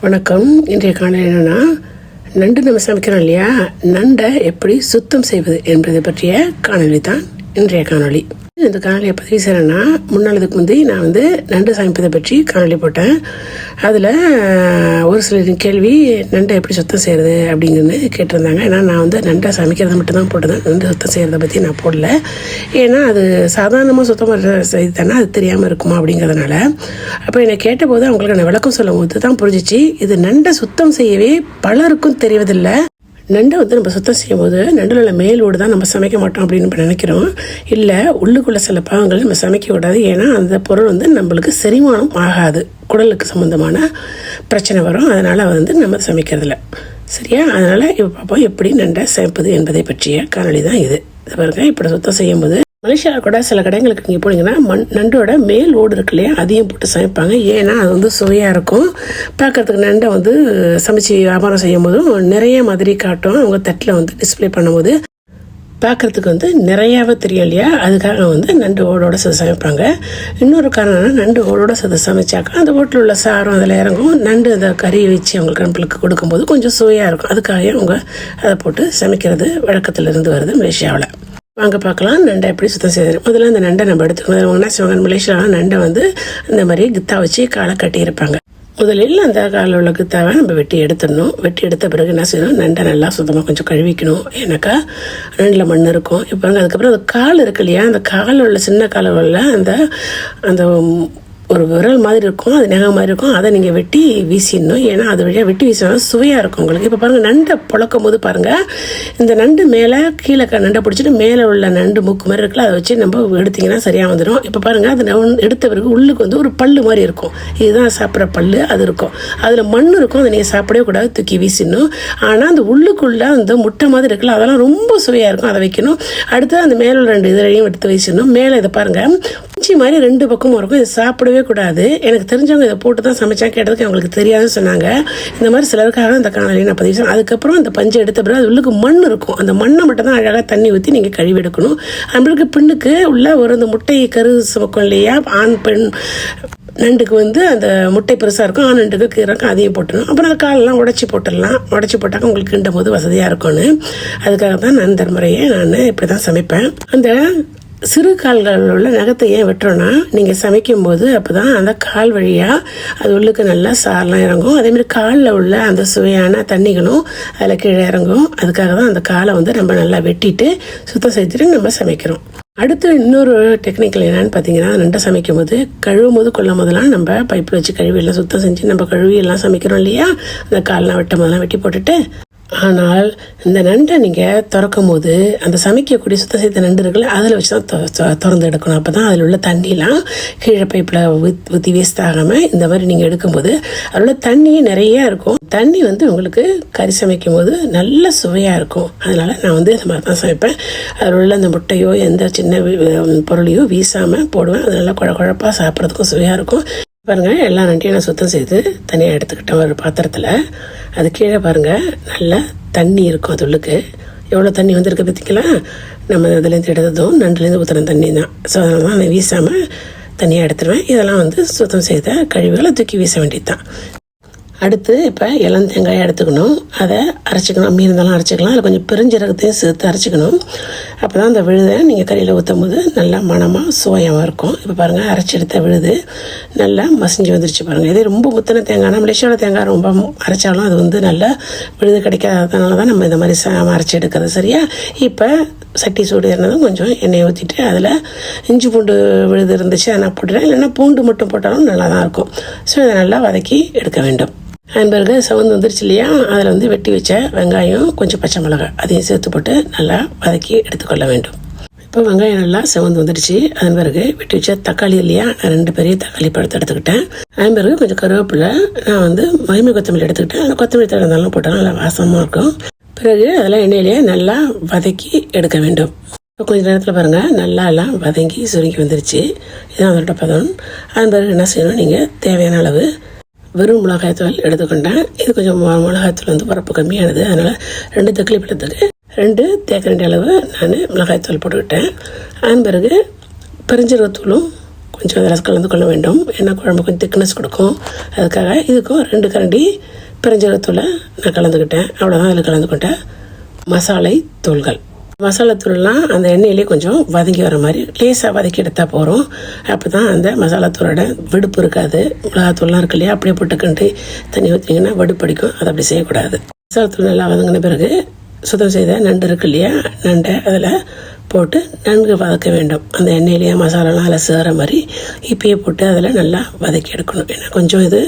வணக்கம். இன்றைய காணொலி என்னென்னா நண்டு நம்ம சமைக்கிறோம் இல்லையா? நண்டை எப்படி சுத்தம் செய்வது என்பதை பற்றிய காணொலி தான் இன்றைய காணொளி. இந்த காணொலியை பதிவு செய்கிறேன்னா முன்னாளதுக்கு முந்தி நான் வந்து நண்டு சமைப்பதை பற்றி காணொலி போட்டேன். அதில் ஒரு சில கேள்வி நண்டை எப்படி சுத்தம் செய்கிறது அப்படிங்கிறது கேட்டிருந்தாங்க. ஏன்னா நான் வந்து நண்டை சமைக்கிறத மட்டும் தான் போட்டேன். நண்டு சுத்தம் செய்கிறத பற்றி நான் போடல. ஏன்னா அது சாதாரணமாக சுத்தமாக பண்ணுற தானே அது தெரியாமல் இருக்குமா அப்படிங்கிறதுனால. அப்போ என்னை கேட்டபோது அவங்களுக்கு நான் விளக்கம் சொல்லும் போது தான் புரிஞ்சிச்சு இது நண்டை சுத்தம் செய்யவே பலருக்கும் தெரிவதில்லை. நண்டை வந்து நம்ம சுத்தம் செய்யும்போது நண்டில் உள்ள மேலோடு தான் நம்ம சமைக்க மாட்டோம் அப்படின்னு நம்ம நினைக்கிறோம். இல்லை உள்ளுக்குள்ள சில பாகங்கள் நம்ம சமைக்க விடாது. ஏன்னா அந்த பொருள் வந்து நம்மளுக்கு செரிமானம் ஆகாது. குடலுக்கு சம்மந்தமான பிரச்சனை வரும். அதனால் வந்து நம்ம சமைக்கிறதில்ல. சரியா? அதனால் இப்போ பார்ப்போம் எப்படி நண்டை சமைப்பது என்பதை பற்றிய காணொலி தான் இது. இது பாருங்க இப்படி சுத்தம் செய்யும்போது மலேசியாவில் கூட சில கடைங்களுக்கு நீங்கள் போனீங்கன்னா மண் நண்டோட மேல் ஓடு இருக்கு இல்லையா? அதையும் போட்டு சமைப்பாங்க. ஏன்னா அது வந்து சுவையாக இருக்கும். பார்க்கறதுக்கு நண்டை வந்து சமைச்சு வியாபாரம் செய்யும் போதும் நிறைய மாதிரி காட்டும். அவங்க தட்டில் வந்து டிஸ்ப்ளே பண்ணும்போது பார்க்கறதுக்கு வந்து நிறையாவே தெரியும் இல்லையா? அதுக்காக வந்து நண்டு ஓடோட சேர்த்து சமைப்பாங்க. இன்னொரு காரணம்னா நண்டு ஓடோட சேர்த்து சமைச்சாக்கா அந்த ஹோட்டலில் உள்ள சாரம் அதில் இறங்கும். நண்டு அந்த கறியை வச்சு அவங்களுக்கு நம்மளுக்கு கொடுக்கும்போது கொஞ்சம் சுவையாக இருக்கும். அதுக்காக அவங்க அதை போட்டு சமைக்கிறது வழக்கத்தில் இருந்து வருது மலேசியாவில். வாங்க பார்க்கலாம். நண்டை எப்படி சுத்தம் செய்யறது முதல்ல அந்த நண்டை நம்ம எடுத்துக்கணும். அவங்க என்ன செய்வாங்க மலேசியாவில் நண்டை வந்து இந்த மாதிரி கித்தா வச்சு காலை கட்டியிருப்பாங்க. முதலில் அந்த காலில் உள்ள கித்தாவை நம்ம வெட்டி எடுத்துடணும். வெட்டி எடுத்த பிறகு என்ன செய்யணும்? நண்டை நல்லா சுத்தமாக கொஞ்சம் கழுவிக்கணும். ஏன்னாக்கா நண்டில் மண் இருக்கும். இப்போ அதுக்கப்புறம் அந்த கால் இருக்கு இல்லையா? அந்த காலில் உள்ள சின்ன காலில் உள்ள அந்த அந்த ஒரு விரல் மாதிரி இருக்கும் அது நகை மாதிரி இருக்கும் அதை நீங்கள் வெட்டி வீசிடணும். ஏன்னா அது வழியாக வெட்டி வீசினா சுவையாக இருக்கும் உங்களுக்கு. இப்போ பாருங்கள் நண்டை புழக்கும் போது பாருங்கள் இந்த நண்டு மேலே கீழே க- நண்டை பிடிச்சிட்டு மேலே உள்ள நண்டு மூக்கு மாதிரி இருக்குல்ல அதை வச்சு நம்ம எடுத்திங்கன்னா சரியாக வந்துடும் இப்போ பாருங்கள் அது எடுத்த பிறகு உள்ளுக்கு வந்து ஒரு பல்லு மாதிரி இருக்கும். இதுதான் சாப்பிட்ற பல்லு அது இருக்கும். அதில் மண் இருக்கும் அதை நீங்கள் சாப்பிடவே கூடாது தூக்கி வீசிடணும். ஆனால் அந்த உள்ளுக்குள்ளே அந்த முட்டை மாதிரி இருக்குல்ல அதெல்லாம் ரொம்ப சுவையாக இருக்கும் அதை வைக்கணும். அடுத்து அந்த மேலே ரெண்டு இதழையும் எடுத்து வீசிடணும். மேலே இதை பாருங்கள் இஞ்சி மாதிரி ரெண்டு பக்கமும் இருக்கும். இதை சாப்பிடவே கூடாது. எனக்கு தெரிஞ்சவங்க இதை போட்டு தான் சமைச்சா கேட்டதுக்கு அவங்களுக்கு தெரியாதுன்னு சொன்னாங்க. இந்த மாதிரி சிலருக்காக இந்த காணொலியை நான் பதிவு அதுக்கப்புறம் அந்த பஞ்சை எடுத்த பிறகு அது உள்ளுக்கு மண் இருக்கும். அந்த மண்ணை மட்டும் தான் அழகாக தண்ணி ஊற்றி நீங்கள் கழுவி எடுக்கணும் நம்மளுக்கு பின்னுக்கு உள்ள ஒரு அந்த முட்டை கரு சுமக்கும் இல்லையா? ஆண் பெண் நண்டுக்கு வந்து அந்த முட்டை பெருசாக இருக்கும். ஆண் நண்டுக்கு கீரை அதையும் போட்டுடணும். அப்புறம் அந்த காலெல்லாம் உடச்சி போட்டுடலாம். உடச்சி போட்டாக்க உங்களுக்கு கிண்டும் போது வசதியாக இருக்கும்னு. அதுக்காக தான் நான் இந்த முறையை நான் இப்படி தான் சமைப்பேன். அந்த சிறு கால்களில் உள்ள நகத்தை ஏன் வெட்டுறோன்னா நீங்கள் சமைக்கும் போது அப்போ தான் அந்த கால் வழியாக அது உள்ளுக்கு நல்லா சாரெலாம் இறங்கும். அதேமாதிரி காலில் உள்ள அந்த சுவையான தண்ணிகளும் அதில் கீழே இறங்கும். அதுக்காக தான் அந்த காலை வந்து நம்ம நல்லா வெட்டிட்டு சுத்தம் செஞ்சுட்டு நம்ம சமைக்கிறோம். அடுத்து இன்னொரு டெக்னிக்கல் என்னன்னு பார்த்தீங்கன்னா நண்டை சமைக்கும் போது கழுவும் போது கொள்ளும் போதெல்லாம் நம்ம பைப்பில் வச்சு கழுவி எல்லாம் சுத்தம் செஞ்சு நம்ம கழுவி எல்லாம் சமைக்கிறோம் இல்லையா? அந்த காலெலாம் வெட்டும் போதெல்லாம் வெட்டி போட்டுட்டு ஆனால் இந்த நண்டை நீங்கள் திறக்கும் போது அந்த சமைக்கக்கூடிய சுத்தம் செய்த நண்டு இருக்குல்ல அதில் வச்சு தான் திறந்து எடுக்கணும். அப்போ தான் அதில் உள்ள தண்ணிலாம் கீழே பைப்பில் ஊற்றி வேஸ்ட் ஆகாமல் இந்த மாதிரி நீங்கள் எடுக்கும்போது அதில் உள்ள தண்ணி நிறைய இருக்கும். தண்ணி வந்து உங்களுக்கு கறி சமைக்கும் போது நல்ல சுவையாக இருக்கும். அதனால் நான் வந்து இந்த மாதிரி தான் சமைப்பேன். அதில் உள்ள அந்த முட்டையோ எந்த சின்ன பொருளையோ வீசாமல் போடுவேன். அது நல்லா குழ குழப்பாக சாப்பிட்றதுக்கும் சுவையாக இருக்கும். பாருங்கள் எல்லா நண்டையும் நான் சுத்தம் செய்து தனியாக எடுத்துக்கிட்டேன் ஒரு பாத்திரத்தில். அது கீழே பாருங்கள் நல்ல தண்ணி இருக்கும் அது உள்ளுக்கு எவ்வளோ தண்ணி வந்திருக்கு பார்த்தீங்களா நம்ம இதுலேருந்து எடுத்ததும் நண்டுலேருந்து ஊற்றுற தண்ணி தான். ஸோ அதனால நான் வீசாமல் தனியாக எடுத்துருவேன். இதெல்லாம் வந்து சுத்தம் செய்த கழிவுகளை தூக்கி வீச வேண்டியது தான் அடுத்து இப்போ இளம் தேங்காயை எடுத்துக்கணும். அதை அரைச்சிக்கணும் அம்மி இருந்தாலும் அரைச்சிக்கலாம். அதில் கொஞ்சம் பெருஞ்சீரகத்தையும் சேர்த்து அரைச்சிக்கணும். அப்போ தான் அந்த விழுதை நீங்கள் கறியில் ஊற்றும் போது நல்லா மணமாக சுவையமாக இருக்கும். இப்போ பாருங்கள் அரைச்சி எடுத்த விழுது நல்லா மசிஞ்சு வந்துருச்சு பாருங்கள் இதே ரொம்ப முத்தின தேங்காய் மலேசியாவில் தேங்காய் ரொம்ப அரைச்சாலும் அது வந்து நல்லா விழுது கிடைக்காததுனால தான் நம்ம இந்த மாதிரி அரைச்சி எடுக்கிறது. சரியா? இப்போ சட்டி சூடு இருந்ததும் கொஞ்சம் எண்ணெயை ஊற்றிட்டு அதில் இஞ்சி பூண்டு விழுது இருந்துச்சு அதை நான் போட்டுறேன். இல்லைன்னா பூண்டு மட்டும் போட்டாலும் நல்லா தான் இருக்கும். ஸோ இதை நல்லா வதக்கி எடுக்க வேண்டும். அதன் பிறகு சவுந்து வந்துருச்சு இல்லையா? அதில் வந்து வெட்டி வச்ச வெங்காயம் கொஞ்சம் பச்சை மிளகாய் அதையும் சேர்த்து போட்டு நல்லா வதக்கி எடுத்துக்கொள்ள வேண்டும். இப்போ வெங்காயம் நல்லா செவந்து வந்துடுச்சு அதன் பிறகு வெட்டி வச்ச தக்காளி இல்லையா? நான் ரெண்டு பெரிய தக்காளி பழத்தை எடுத்துக்கிட்டேன். அதன் பிறகு கொஞ்சம் கருவேப்பிலை நான் வந்து மகிமை கொத்தமல்லி எடுத்துக்கிட்டேன். அந்த கொத்தமல்லி தலை இருந்தாலும் போட்டால் நல்லா வாசமாக இருக்கும். பிறகு அதெல்லாம் எண்ணெயிலேயே நல்லா வதக்கி எடுக்க வேண்டும். இப்போ கொஞ்ச நேரத்தில் பாருங்கள் நல்லா எல்லாம் வதங்கி சுருங்கி வந்துருச்சு. இதுதான் அதோட பதம். அதன் பிறகு என்ன செய்யணும்? நீங்கள் தேவையான அளவு வெறும் மிளகாய்த்தூள் எடுத்துக்கொண்டேன். இது கொஞ்சம் மொ- மிளகாய்த்தூள் வந்து பரப்பு கம்மியானது. அதனால் ரெண்டு தக்களி பழத்துக்கு ரெண்டு தேக்கரண்டி அளவு நான் மிளகாய்த்தூள் போட்டுக்கிட்டேன். அதன் பிறகு பெருஞ்சீரகத்தூளும் கொஞ்சம் அதில் கலந்து கொள்ள வேண்டும். ஏன்னா குழம்பு கொஞ்சம் திக்னஸ் கொடுக்கும். அதுக்காக இதுக்கும் ரெண்டு கரண்டி பெருஞ்சீரகத்தூளை நான் கலந்துக்கிட்டேன். அவ்வளோதான் அதில் கலந்துக்கிட்டேன் மசாலை தூள்கள். மசாலாத்தூள்லாம் அந்த எண்ணெயிலே கொஞ்சம் வதங்கி வர மாதிரி லேசாக வதக்கி எடுத்தால் போகிறோம் அப்போ தான் அந்த மசாலாத்தூளோட வெடுப்பு இருக்காது. மிளகாத்தூள்லாம் இருக்கு இல்லையா? அப்படியே போட்டுக்கிண்டு தண்ணி ஊற்றிங்கன்னா வெடுப்பு அடிக்கும். அதை அப்படி செய்யக்கூடாது. மசாலா தூள் நல்லா வதங்கின பிறகு சுத்தம் செய்த நண்டு இருக்கு இல்லையா? நண்டை அதில் போட்டு நன்கு வதக்க வேண்டும். அந்த எண்ணெயிலேயே மசாலாலாம் அதில் சேர மாதிரி இப்பயே போட்டு அதில் நல்லா வதக்கி எடுக்கணும். ஏன்னா கொஞ்சம் இது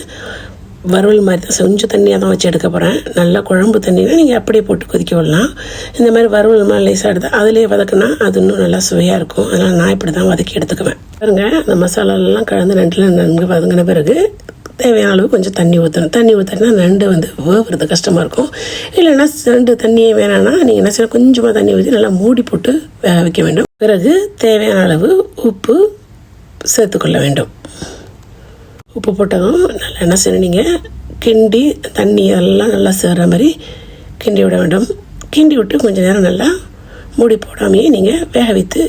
வறுவல் மாதிரி தான் கொஞ்சம் தண்ணியாக தான் வச்சு எடுக்க போகிறேன் நல்லா குழம்பு தண்ணினா நீங்கள் அப்படியே போட்டு கொதிக்க விடலாம். இந்த மாதிரி வறுவல் மாதிரி லேசாக எடுத்து அதிலே வதக்குனா அது இன்னும் நல்லா சுவையாக இருக்கும். அதனால் நான் இப்படி தான் வதக்கி எடுத்துக்குவேன். பாருங்க அந்த மசாலாலெல்லாம் கலந்து நண்டில் நன்கு வதங்கின பிறகு தேவையான அளவு கொஞ்சம் தண்ணி ஊற்றணும் தண்ணி ஊற்றினா நண்டு வந்து வேவுறது கஷ்டமாக இருக்கும். இல்லைன்னா நண்டு தண்ணியே வேணாம்னா நீங்கள் என்ன செய்யணும் கொஞ்சமாக தண்ணி ஊற்றி நல்லா மூடி போட்டு வேக வைக்க வேண்டும். பிறகு தேவையான அளவு உப்பு சேர்த்துக்கொள்ள வேண்டும். உப்பு போட்டதும் நல்லா என்ன செய்யணும் நீங்கள் கிண்டி தண்ணி எல்லாம் நல்லா சேர்ற மாதிரி கிண்டி விட வேண்டும். கிண்டி விட்டு கொஞ்சம் நேரம் நல்லா மூடி போடாமையே நீங்கள் வேக வைத்து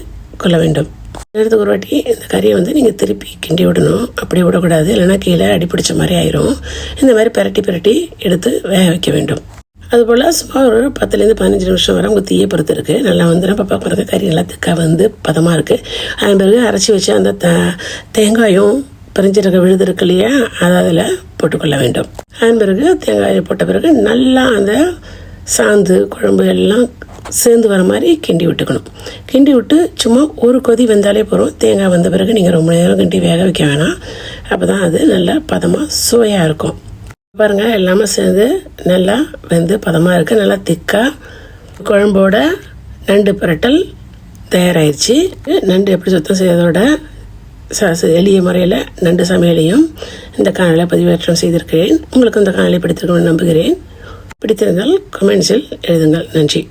கொள்ள வேண்டும். நேரத்துக்கு ஒரு வாட்டி இந்த கறியை வந்து நீங்கள் திருப்பி கிண்டி விடணும். அப்படி விடக்கூடாது. இல்லைன்னா கீழே அடிப்பிடிச்ச மாதிரி ஆயிரும். இந்த மாதிரி பிரட்டி பிரட்டி எடுத்து வேக வைக்க வேண்டும். அதுபோல் சுமார் ஒரு பத்துலேருந்து பதினஞ்சு நிமிஷம் வரை உங்கள் தீயை பொறுத்து இருக்குது நல்லா வந்து நம்ம பாப்பா பாருங்க கறி நல்லா திக்காக வந்து பதமாக இருக்குது அதன் பிறகு அரைச்சி வச்சு அந்த த தேங்காயும் பிரிஞ்சிருக்க விழுது இருக்கு இல்லையா அதை அதில் போட்டுக்கொள்ள வேண்டும். அதன் பிறகு தேங்காயை போட்ட பிறகு நல்லா அந்த சாந்து குழம்பு எல்லாம் சேர்ந்து வர மாதிரி கிண்டி விட்டுக்கணும். கிண்டி விட்டு சும்மா ஒரு கொதி வந்தாலே போதும். தேங்காய் வந்த பிறகு நீங்கள் ரொம்ப நேரம் கிண்டி வேக வைக்க வேணாம். அப்போ தான் அது நல்லா பதமாக சுவையாக இருக்கும். பாருங்கள் எல்லாமே சேர்ந்து நல்லா வெந்து பதமாக இருக்குது நல்லா திக்காக குழம்போட நண்டு பிரட்டல் தயாராகிடுச்சு நண்டு எப்படி சுத்தம் செய்யறதோட எளிய முறையில் நண்டு சமையலையும் இந்த காணொலியை பதிவேற்றம் செய்திருக்கிறேன். உங்களுக்கு இந்த காணொலி பிடித்திருக்கும் நம்புகிறேன். பிடித்திருந்தால் கமெண்ட்ஸில் எழுதுங்கள். நன்றி.